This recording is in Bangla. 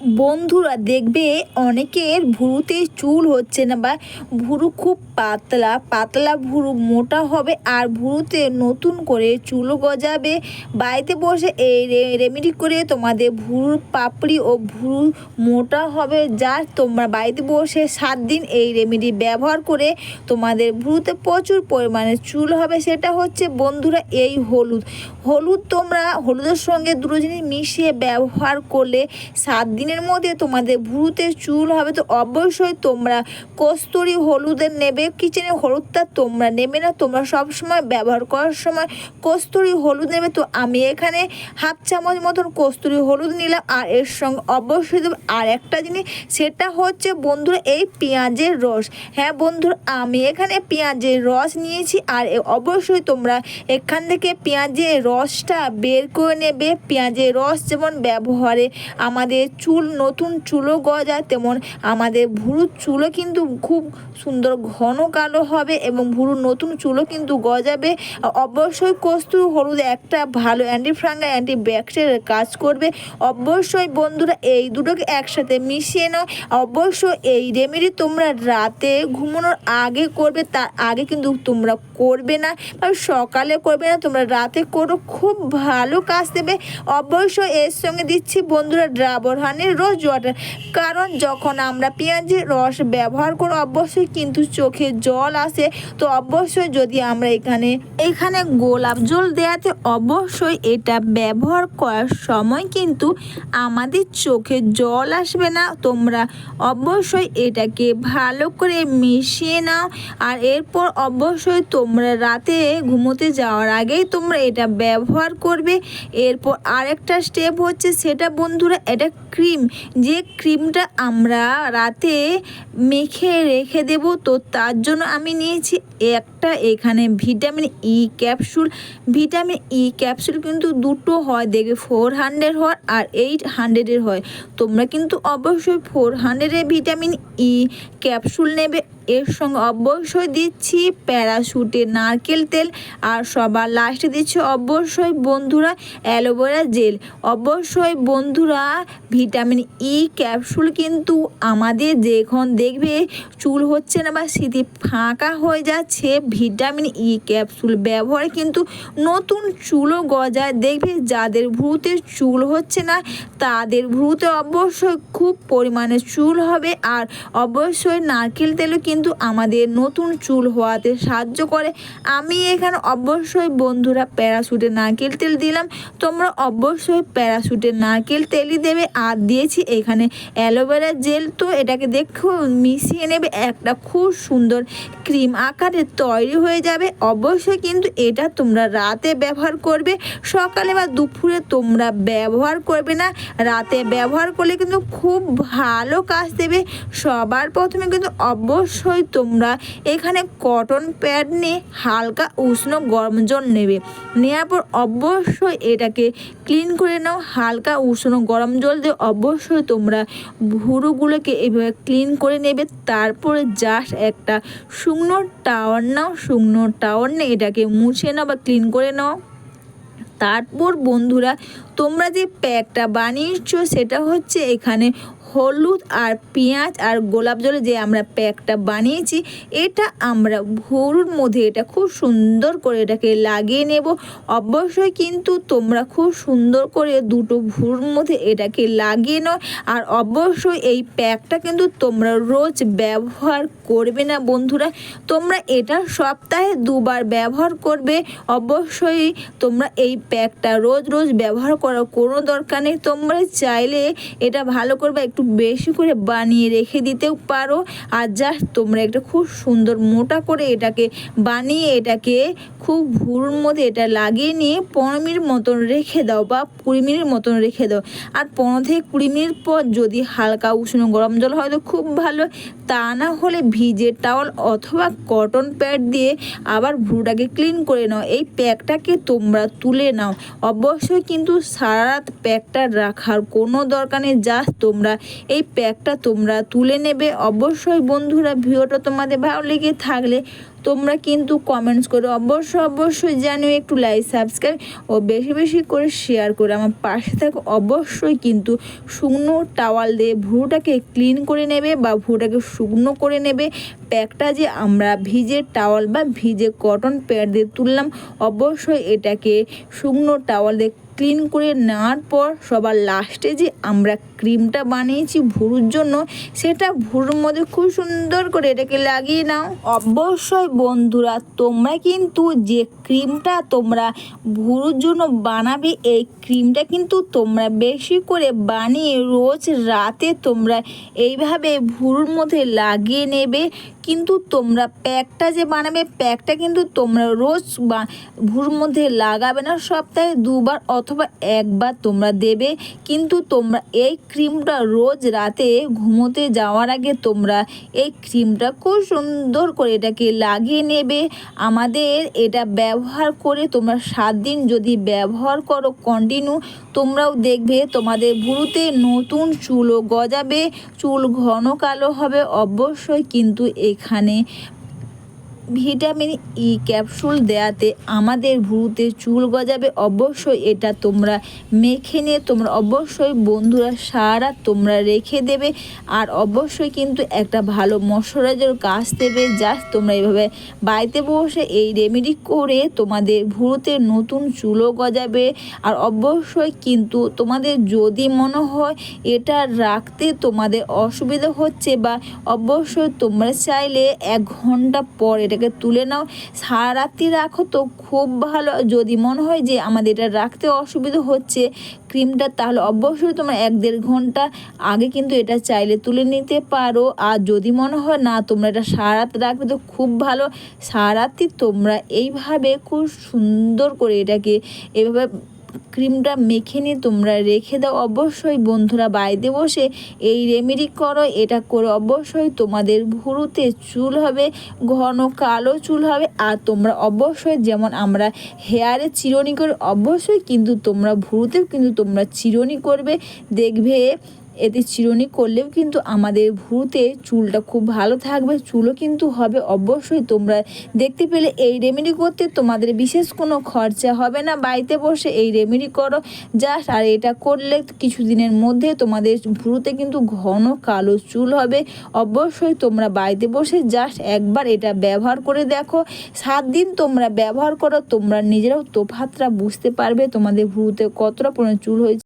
বন্ধুরা দেখবে অনেকের ভুরুতে চুল হচ্ছে না বা ভুরু খুব পাতলা পাতলা ভুরু মোটা হবে আর ভুরুতে নতুন করে চুলও গজাবে। বাড়িতে বসে এই রেমেডি করে তোমাদের ভুরুর পাপড়ি ও ভুরু মোটা হবে। যা তোমরা বাড়িতে বসে সাত দিন এই রেমেডি ব্যবহার করে তোমাদের ভুরুতে প্রচুর পরিমাণে চুল হবে। সেটা হচ্ছে বন্ধুরা এই হলুদ। হলুদ তোমরা হলুদের সঙ্গে দুটো জিনিস মিশিয়ে ব্যবহার করলে সাত দিনের মধ্যে তোমাদের ভুরুতে চুল হবে, তো অবশ্যই তোমরা কস্তুরি হলুদের নেবে। কিচেনে হলুদটা তোমরা নেবে না, তোমরা সব সময় ব্যবহার করার সময় কস্তুরি হলুদ নেবে। তো আমি এখানে হাফ চামচ মতন কস্তুরি হলুদ নিলাম, আর এর সঙ্গে অবশ্যই দেবো আর একটা জিনিস, সেটা হচ্ছে বন্ধুরা এই পেঁয়াজের রস। হ্যাঁ বন্ধুরা, আমি এখানে পেঁয়াজের রস নিয়েছি, আর অবশ্যই তোমরা এখান থেকে পেঁয়াজের রসটা বের করে নেবে। পেঁয়াজের রস যেমন ব্যবহারে আমাদের চুল নতুন চুলও গজায়, তেমন আমাদের ভুরুর চুলও কিন্তু খুব সুন্দর ঘন কালো হবে এবং ভুরুর নতুন চুলও কিন্তু গজাবে। অবশ্যই কস্তুর হলুদ একটা ভালো অ্যান্টি ফ্রাঙ্গা অ্যান্টি ব্যাকটেরিয়ার কাজ করবে। অবশ্যই বন্ধুরা, এই দুটোকে একসাথে মিশিয়ে নাও। অবশ্যই এই রেমেডি তোমরা রাতে ঘুমানোর আগে করবে, তার আগে কিন্তু তোমরা করবে না বা সকালে করবে না, তোমরা রাতে করো। খুব ভালো কাজ দেবে। অবশ্যই এর সঙ্গে দিচ্ছি বন্ধুরা ড্রাবর হানির রোজ ওয়াটার কারণ যখন আমরা পেঁয়াজের রস ব্যবহার করি, অবশ্যই কিন্তু চোখে জল আসে। তো অবশ্যই যদি আমরা এখানে এখানে গোলাপ জল দেওয়াতে অবশ্যই এটা ব্যবহার করার সময় কিন্তু আমাদের চোখে জল আসবে না। তোমরা অবশ্যই এটাকে ভালো করে মিশিয়ে নাও। আর এরপর অবশ্যই তোমরা রাতে ঘুমোতে যাওয়ার আগেই তোমরা এটা ব্যবহার করবে। এরপর আরেকটা স্টেপ হচ্ছে, সেটা বন্ধুরা, এটা ক্রিম। যে ক্রিমটা আমরা রাতে মেখে রেখে দেব, তো তার জন্য আমি নিয়েছি একটা এখানে vitamin E capsule. Vitamin E capsule কিন্তু দুটো হয়, দেখবে ফোর হান্ড্রেড হয় আর এইট হান্ড্রেডের হয়। তোমরা কিন্তু অবশ্যই ফোর হান্ড্রেডের ভিটামিন ই ক্যাপসুল নেবে। এর সঙ্গে অবশ্যই দিচ্ছি প্যারাশুটের নারকেল তেল আর সবার লাস্টে দিচ্ছি অবশ্যই বন্ধুরা অ্যালোভেরা জেল। অবশ্যই বন্ধুরা ভিটামিন ই ক্যাপসুল কিন্তু আমাদের যখন দেখবে চুল হচ্ছে না বা স্মৃতি ফাঁকা হয়ে যাচ্ছে, ভিটামিন ই ক্যাপসুল ব্যবহারে কিন্তু নতুন চুলও গজায়। দেখবে যাদের ভ্রুতে চুল হচ্ছে না, তাদের ভ্রুতে অবশ্যই খুব পরিমাণে চুল হবে আর অবশ্যই নারকেল তেলও কিন্তু আমাদের নতুন চুল হওয়াতে সাহায্য করে। আমি এখানে অবশ্যই বন্ধুরা প্যারাশুটের নারকেল তেল দিলাম। তোমরা অবশ্যই প্যারাশুটের নারকেল তেলই দেবে। আর দিয়েছি এখানে অ্যালোভেরা জেল। তো এটাকে দেখো, মিশিয়ে নেবে। একটা খুব সুন্দর ক্রিম আকারে তৈরি হয়ে যাবে। অবশ্যই কিন্তু এটা তোমরা রাতে ব্যবহার করবে। সকালে বা দুপুরে তোমরা ব্যবহার করবে না। রাতে ব্যবহার করলে কিন্তু খুব ভালো কাজ দেবে। সবার প্রথমে কিন্তু অবশ্যই তোমরা এখানে কটন প্যাড নিয়ে হালকা উষ্ণ গরম জল নেবে। নেওয়ার পর অবশ্যই এটাকে ক্লিন করে নাও, হালকা উষ্ণ গরম জল দিয়ে অবশ্যই তোমরা ভুরুগুলোকে এভাবে ক্লিন করে নেবে। তারপরে জাস্ট একটা শুকনো টাওয়ার নাও, শুকনো টাওয়ার নিয়ে এটাকে মুছে নাও বা ক্লিন করে নাও। তারপর বন্ধুরা, তোমরা যে প্যাকটা বানিয়েছো সেটা হচ্ছে এখানে হলুদ আর পেঁয়াজ আর গোলাপ জলে যে আমরা প্যাকটা বানিয়েছি, এটা আমরা ভুরুর মধ্যে এটা খুব সুন্দর করে এটাকে লাগিয়ে নেব। অবশ্যই কিন্তু তোমরা খুব সুন্দর করে দুটো ভুরুর মধ্যে এটাকে লাগিয়ে নাও। আর অবশ্যই এই প্যাকটা কিন্তু তোমরা রোজ ব্যবহার করবে না বন্ধুরা। তোমরা এটা সপ্তাহে দুবার ব্যবহার করবে। অবশ্যই তোমরা এই প্যাকটা রোজ রোজ ব্যবহার করার কোনো দরকার নেই। তোমরা চাইলে এটা ভালো করবে একটু বেশি করে বানিয়ে রেখে দিতেও পারো। আর জাস্ট তোমরা একটা খুব সুন্দর মোটা করে এটাকে বানিয়ে এটাকে খুব ভুরুর মধ্যে এটা লাগিয়ে নিয়ে পনেরো মিনিট মতন রেখে দাও বা কুড়ি মিনিট মতন রেখে দাও। আর পনেরো থেকে কুড়ি মিনিট পর যদি হালকা উষ্ণ গরম জল হয় তো খুব ভালো। তা না হলে ভিজে টাওয়াল অথবা কটন প্যাড দিয়ে আবার ভ্রুটাকে ক্লিন করে নাও। এই প্যাকটাকে তোমরা তুলে নাও। অবশ্যই কিন্তু সারা রাত প্যাকটা রাখার কোনো দরকার নেই। জাস্ট তোমরা এই প্যাকটা তোমরা তুলে নেবে। অবশ্যই বন্ধুরা, ভিডিওটা তোমাদের ভালো লেগে থাকলে তোমরা কিন্তু কমেন্টস করে অবশ্যই অবশ্যই জানিও একটু লাইক সাবস্ক্রাইব ও বেশি বেশি করে শেয়ার করে আমার পাশে থাকো। অবশ্যই কিন্তু শুকনো টাওয়াল দিয়ে ভুরুটাকে ক্লিন করে নেবে বা ভুরুটাকে শুকনো করে নেবে। প্যাকটা যে আমরা ভিজে টাওয়াল বা ভিজে কটন প্যাড দিয়ে তুললাম, অবশ্যই এটাকে শুকনো টাওয়াল দিয়ে ক্লিন করে নেওয়ার পর সবার লাস্টে যে আমরা ক্রিমটা বানিয়েছি ভুরুর জন্য। সেটা ভুরুর মধ্যে খুব সুন্দর করে এটাকে লাগিয়ে নাও। অবশ্যই বন্ধুরা, তোমরা কিন্তু যে ক্রিমটা তোমরা ভুরুর জন্য বানাবে, এই ক্রিমটা কিন্তু তোমরা বেশি করে বানিয়ে রোজ রাতে তোমরা এইভাবে ভুরুর মধ্যে লাগিয়ে নেবে। কিন্তু তোমরা প্যাকটা যে বানাবে, প্যাকটা কিন্তু তোমরা রোজ বা ভুর মধ্যে লাগাবে না, সপ্তাহে দুবার অথবা একবার তোমরা দেবে। কিন্তু তোমরা এই ক্রিমটা রোজ রাতে ঘুমোতে যাওয়ার আগে তোমরা এই ক্রিমটা খুব সুন্দর করে এটাকে লাগিয়ে নেবে। আমাদের এটা ব্যবহার করে তোমরা সাত দিন যদি ব্যবহার করো কন্টিনিউ তোমরাও দেখবে তোমাদের ভুরুতে নতুন চুলও গজাবে, চুল ঘন কালো হবে। অবশ্যই কিন্তু এখানে ভিটামিন ই ক্যাপসুল দেয়াতে আমাদের ভুরুতে চুল গজাবে। অবশ্যই এটা তোমরা মেখে নিয়ে, তোমরা অবশ্যই বন্ধুরা সারা তোমরা রেখে দেবে। আর অবশ্যই কিন্তু একটা ভালো ময়শ্চারাইজার কাজ দেবে জাস্ট তোমরা এইভাবে বাড়িতে বসে এই রেমেডি করে তোমাদের ভুরুতে নতুন চুলও গজাবে। আর অবশ্যই কিন্তু তোমাদের যদি মনে হয় এটা রাখতে তোমাদের অসুবিধা হচ্ছে বা অবশ্যই তোমরা চাইলে এক ঘণ্টা পর এটাকে তুলে নাও। সারা রাত্রি রাখো তো খুব ভালো। যদি মনে হয় যে আমাদের এটা রাখতে অসুবিধা হচ্ছে ক্রিমটা, তাহলে অবশ্যই তোমরা এক দেড় ঘণ্টা আগে কিন্তু এটা চাইলে তুলে নিতে পারো। আর যদি মনে হয় না তোমরা এটা সারা রাত রাখবে তো খুব ভালো। সারা রাত্রি তোমরা এইভাবে খুব সুন্দর করে এটাকে এভাবে ক্রিমটা মেখে নিয়ে তোমরা রেখে দাও। অবশ্যই বন্ধুরা বাইরে বসে এই রেমেডি করো, এটা করে অবশ্যই তোমাদের ভুরুতে চুল হবে, ঘন কালো চুল হবে, আর তোমরা অবশ্যই যেমন আমরা হেয়ারে চিরনি করে, অবশ্যই কিন্তু তোমরা ভুরুতেও কিন্তু তোমরা চিরনি করবে। দেখবে এতে চিরুনি করলেও কিন্তু আমাদের ভুরুতে চুলটা খুব ভালো থাকবে, চুলও কিন্তু হবে। অবশ্যই তোমরা দেখতে পেলে এই রেমেডি করতে। তোমাদের বিশেষ কোনো খরচা হবে না। বাড়িতে বসে এই রেমেডি করো। জাস্ট আর এটা করলে কিছুদিনের মধ্যে তোমাদের ভুরুতে কিন্তু ঘন কালো চুল হবে। অবশ্যই তোমরা বাড়িতে বসে জাস্ট একবার এটা ব্যবহার করে দেখো। সাত দিন তোমরা ব্যবহার করো, তোমরা নিজেরাও তোফাতটা বুঝতে পারবে তোমাদের ভুরুতে কতটা পরিমাণে চুল হয়েছে।